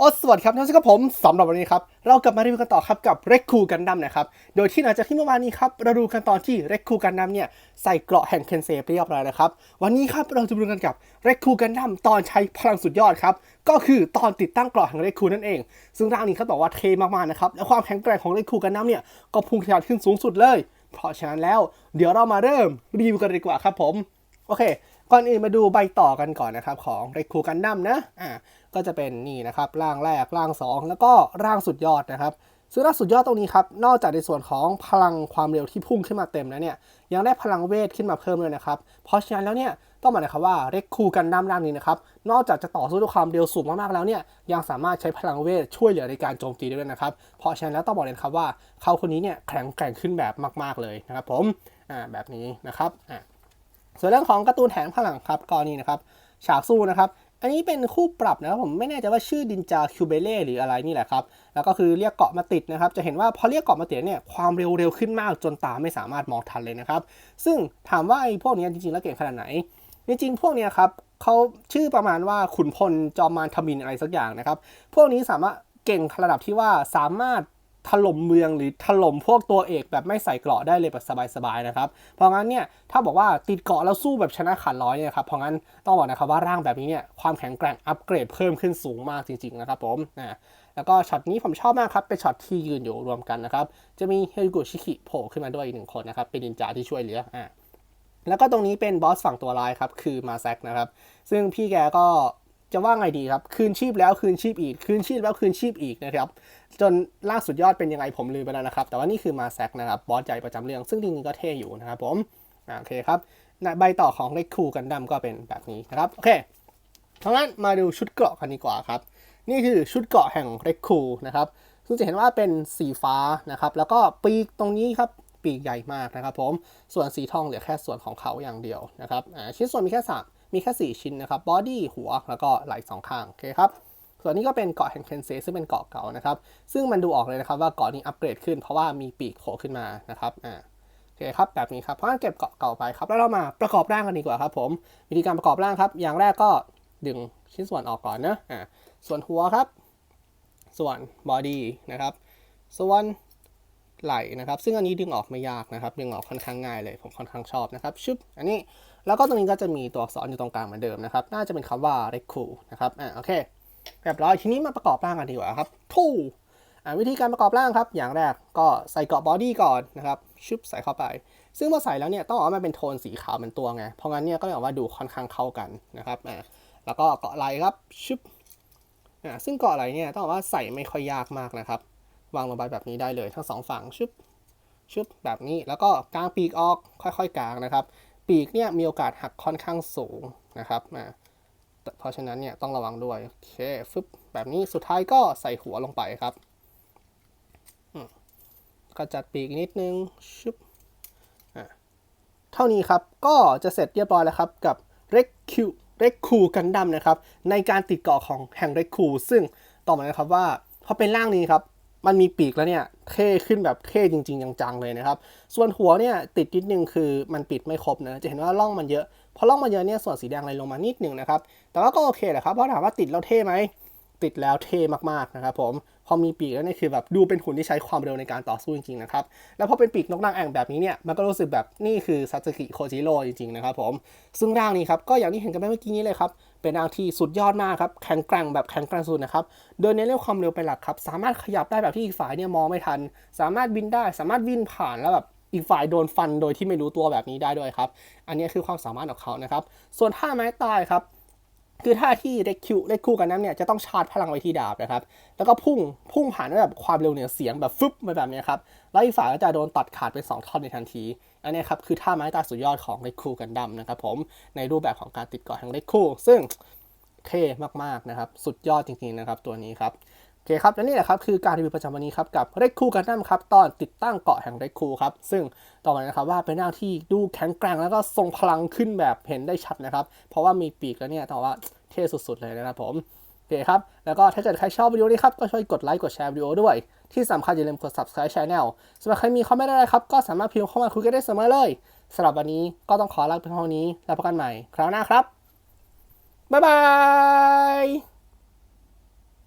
โอ้สวัสดีครับท่านผู้ชมครับผมสำหรับวันนี้ครับ เรากลับมารีวิวกันต่อครับกับเร c คูกันดัมนะครับ โดยที่หลังจากที่เมื่อวานนี้ครับ เราดูกันตอนที่เร c คูกันดัมเนี่ย ใส่เกราะแห่งเคนเซไปเรียบร้อยแล้วครับ วันนี้ครับเราจะดูกันกับเร c คูกันดัมตอนใช้พลังสุดยอดครับ ก็คือตอนติดตั้งเกราะแห่งเร c คูนั่นเอง ซึ่งร่างนี้เขาบอกว่าเทมากๆนะครับและความแข็งแกร่งของเร c คูกันดัมเนี่ยก็พุ่งทะยานขึ้นสูงสุดเลย เพราะฉะนั้นแล้ว เดี๋ยวเรามาเริ่มรีวิวกันดีกว่าครับผมโอเค ก่อนอื่นมาดูใบต่อกันก่อนนะครับของเรคูกันดั้มนะอ่าก็จะเป็นนี่นะครับร่างแรกร่าง 2 แล้วก็ร่างสุดยอดนะครับซึ่งร่างสุดยอดตรงนี้ครับนอกจากในส่วนของพลังความเร็วที่พุ่งขึ้นมาเต็มแล้วเนี่ยยังได้พลังเวทขึ้นมาเพิ่มเลยนะครับเพราะฉะนั้นแล้วเนี่ยต้องบอกนะครับว่าเรคูกันดั้มร่างนี้นะครับนอกจากจะต่อสู้ด้วยความเร็วสูงมากๆแล้วเนี่ยยังสามารถใช้พลังเวทช่วยเหลือในการโจมตีได้ด้วยนะครับเพราะฉะนั้นแล้วต้องบอกเลยครับว่าเขาคนนี้เนี่ยแข็งแกร่งขึ้นแบบมาก ๆเลยนะครับผมอ่าแบบนี้นะครับอ่า ส่วนเรื่องของการ์ตูนแถมข้างหลังครับก็นี่นะครับฉากสู้นะครับ อันนี้เป็นคู่ปรับนะครับผมไม่แน่ใจว่าชื่อดินจาคิวเบเล่หรืออะไรนี่แหละครับ แล้วก็คือเรียกเกาะมาติดนะครับ จะเห็นว่าพอเรียกเกาะมาติดเนี่ยความเร็วเร็วขึ้นมากจนตาไม่สามารถมองทันเลยนะครับ ซึ่งถามว่าไอ้พวกนี้จริงๆแล้วเก่งขนาดไหน จริงๆพวกนี้ครับเขาชื่อประมาณว่าขุนพลจอมมารทมินอะไรสักอย่างนะครับ พวกนี้สามารถเก่งระดับที่ว่าสามารถ ถล่มเมืองหรือถล่มพวกตัวเอกแบบไม่ใส่เกราะได้เลยแบบสบายๆนะครับ เพราะงั้นเนี่ยถ้าบอกว่าติดเกราะแล้วสู้แบบชนะขาดร้อยเนี่ยครับเพราะงั้นต้องบอกนะครับว่าร่างแบบนี้เนี่ยความแข็งแกร่งอัปเกรดเพิ่มขึ้นสูงมากจริงๆนะครับผมนะแล้วก็ช็อตนี้ผมชอบมากครับเป็นช็อตที่ยืนอยู่รวมกันนะครับจะมีเฮริกุชิคิโผล่ขึ้นมาด้วยอีกหนึ่งคนนะครับเป็นนินจาที่ช่วยเหลืออ่าแล้วก็ตรงนี้เป็นบอสฝั่งตัวร้ายครับคือมาแซกนะครับซึ่งพี่แกก็ จะว่าไงดีครับ คืนชีพแล้วคืนชีพอีก คืนชีพแล้วคืนชีพอีกนะครับ จนล่าสุดยอดเป็นยังไงผมลืมไปแล้วนะครับ แต่ว่านี่คือมาแซกนะครับบอสใหญ่ประจำเรื่อง ซึ่งจริงๆก็เท่อยู่นะครับผมโอเคครับใบต่อของเลคูกันดัมก็เป็นแบบนี้นะครับโอเคเพราะงั้นมาดูชุดเกราะกันดีกว่าครับ นี่คือชุดเกราะแห่งเรคคูนะครับซึ่งจะเห็นว่าเป็นสีฟ้านะครับ แล้วก็ปีกตรงนี้ครับปีกใหญ่มากนะครับผม ส่วนสีทองเหลือแค่ส่วนของเขาอย่างเดียวนะครับชิ้นส่วนมีแค่สาม มีแค่ 4 ชิ้นนะครับบอดี้หัวแล้วก็ไหล่สองข้างโอเคครับส่วนนี้ก็เป็นเกาะแห่งเคนเซซึ่งเป็นเกาะเก่านะครับ ซึ่งมันดูออกเลยนะครับว่าเกาะนี้อัปเกรดขึ้นเพราะว่ามีปีกโผล่ขึ้นมานะครับอ่าโอเคครับแบบนี้ครับเพราะงั้นเก็บเกาะเก่าไปครับแล้วเรามาประกอบร่างกันดีกว่าครับผมวิธีการประกอบร่างครับ อย่างแรกก็ดึงชิ้นส่วนออกก่อนนะอ่าส่วนหัวครับ ส่วนบอดี้นะครับ ส่วนไหล่นะครับ ซึ่งอันนี้ดึงออกไม่ยากนะครับ ดึงออกค่อนข้างง่ายเลยผมค่อนข้างชอบนะครับชึบอันนี้ แล้วก็ตรงนี้ก็จะมีตัวอักษรอยู่ตรงกลางเหมือนเดิมนะครับ น่าจะเป็นคำว่า r e c o นะครับ อ่าโอเคเรียบร้อยทีนี้มาประกอบร่างกันดีกว่าครับทูอ่าวิธีการประกอบร่างครับ อย่างแรกก็ใส่เกาะบอดี้ก่อนนะครับชึบใส่เข้าไป ซึ่งพอใส่แล้วเนี่ยต้องบอกว่ามันเป็นโทนสีขาวเป็นตัวไง เพราะงั้นเนี่ยก็เลยบอกว่าดูค่อนข้างเข้ากันนะครับอ่าแล้วก็เกาะไหลครับชึบอ่าซึ่งเกาะไหลเนี่ยต้องบอกว่าใส่ไม่ค่อยยากมากนะครับวางลงไปแบบนี้ได้เลยทั้งสองฝั่งชึบชึบแบบนี้แล้วก็กางปีกออกค่อยๆกางนะครับ ปีกเนี่ยมีโอกาสหักค่อนข้างสูงนะครับอ่าเพราะฉะนั้นเนี่ยต้องระวังด้วย โอเคฟึบแบบนี้สุดท้ายก็ใส่หัวลงไปครับก็จัดปีกนิดนึงชึบเท่านี้ครับก็จะเสร็จเรียบร้อยแล้วครับกับ r e c u r e c u กันดัมนะครับ ในการติดเกาะของแห่ง r e c u ซึ่งต่อมานะครับว่าพอเป็นร่างนี้ครับ มันมีปีกแล้วเนี่ยเท่ขึ้นแบบเท่จริง ๆ จังๆเลยนะครับ ส่วนหัวเนี่ยติดนิดนึงคือมันปิดไม่ครบนะ จะเห็นว่าร่องมันเยอะ พอร่องมันเยอะเนี่ยส่วนสีแดงเลยลงมานิดนึงนะครับ แต่ว่าก็โอเคแหละครับ เพราะถามว่าติดแล้วเท่ไหม ติดแล้วเท่มากๆนะครับผมพอมีปีกแล้วเนี่ยคือแบบดูเป็นหุ่นที่ใช้ความเร็วในการต่อสู้จริงๆนะครับแล้วพอเป็นปีกนกนางแอ่งแบบนี้เนี่ยมันก็รู้สึกแบบนี่คือซาสึกิโคจิโร่จริงๆนะครับผมซึ่งร่างนี้ครับก็อย่างที่เห็นกันไปเมื่อกี้นี้เลยครับเป็นร่างที่สุดยอดมากครับแข็งแกร่งแบบแข็งแกร่งสุดนะครับโดยในเรื่องความเร็วเป็นหลักครับสามารถขยับได้แบบที่อีกฝ่ายเนี่ยมองไม่ทัน สามารถบินได้สามารถวิ่งผ่านแล้วแบบอีกฝ่ายโดนฟันโดยที่ไม่รู้ตัวแบบนี้ได้ด้วยครับ อันนี้คือความสามารถของเขานะครับ ส่วนท่าไม้ตายครับ คือถ้าที่เล็กคิวเล็กคู่กันนั้นเนี่ยจะต้องชาร์จพลังไว้ที่ดาบนะครับ แล้วก็พุ่งพุ่งผ่านด้วยแบบความเร็วเหนือเสียงแบบฟึบมาแบบนี้ครับ แล้วอีกฝ่ายก็จะโดนตัดขาดเป็น 2 ท่อนในทันที อันนี้ครับคือท่าไม้ตายสุดยอดของเล็กคู่กันดัมนะครับผมในรูปแบบของการติดเกาะแห่งเล็กคู่ ซึ่งเท่มากๆนะครับ สุดยอดจริงๆนะครับตัวนี้ครับ คครับและนี่แหละครับคือการรีวิวประจำวันนี้ครับกับเรคคูกันดั้มครับตอนติดตั้งเกาะแห่งเรคคูครับซึ่งต่อมานะครับว่าเป็นหน้าที่ดูแข็งแกร่งแล้วก็ทรงพลังขึ้นแบบเห็นได้ชัดนะครับ เพราะว่ามีปีกแล้วเนี่ยต้อว่าเท่สุดๆเลยนะครับผมโอเคครับ แล้วก็ถ้าเกิดใครชอบวิดีโอนี้ครับ ก็ช่วยกดไลค์กดแชร์วิดีโอด้วย ที่สำคัญอย่าลืมกด subscribe channel สำหรับใครมีคอมเมนต์อะไรครับก็สามารถพิมพ์เข้ามาคุยกันได้เสมอเลยสำหรับวันนี้ก็ต้องขอลาไปเพียงเท่านี้แล้วพบกันใหม่คราวหน้าครับบ๊ายบาย